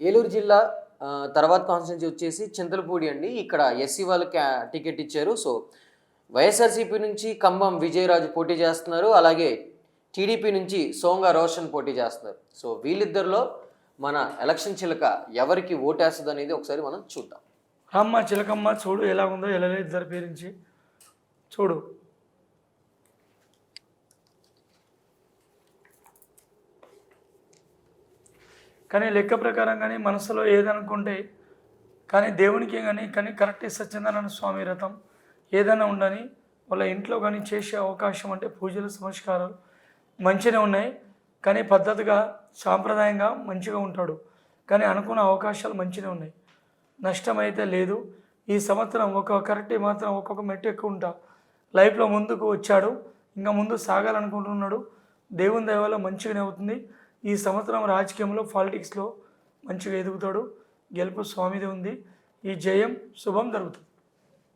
ఏలూరు జిల్లా తర్వాత కాన్స్టిట్యూన్సీ వచ్చేసి చింతలపూడి అండి. ఇక్కడ ఎస్సీ వాళ్ళకి టికెట్ ఇచ్చారు. సో వైఎస్ఆర్సీపీ నుంచి ఖమ్మం విజయరాజు పోటీ చేస్తున్నారు. అలాగే టీడీపీ నుంచి సోంగా రోషన్ పోటీ చేస్తున్నారు. సో వీళ్ళిద్దరిలో మన ఎలక్షన్ చిలక ఎవరికి ఓటేస్తుంది అనేది ఒకసారి మనం చూద్దాం. అమ్మ చిలకమ్మ చూడు ఎలా ఉందో ఎలా ఇద్దరు ఇద్దరి పేరించి చూడు. కానీ లెక్క ప్రకారం కానీ మనసులో ఏదనుకుంటే కానీ దేవునికి కానీ కానీ కరెక్ట్ సత్యనారాయణ స్వామి రథం ఏదైనా ఉండని వాళ్ళ ఇంట్లో కానీ చేసే అవకాశం అంటే పూజలు సంస్కారాలు మంచిగా ఉన్నాయి. కానీ పద్ధతిగా సాంప్రదాయంగా మంచిగా ఉంటాడు. కానీ అనుకున్న అవకాశాలు మంచిగా ఉన్నాయి. నష్టం అయితే లేదు. ఈ సంవత్సరం ఒక కరెక్ట్ మాత్రం ఒక్కొక్క మెట్టు ఎక్కువ ఉంటా. లైఫ్లో ముందుకు వచ్చాడు. ఇంకా ముందు సాగాలనుకుంటున్నాడు. దేవుని దయవల్ల మంచిగానే అవుతుంది. ఈ సంవత్సరం రాజకీయంలో పాలిటిక్స్లో మంచిగా ఎదుగుతాడు గెలుపు స్వామిది ఉంది. ఈ జయం శుభం జరుగుతుంది.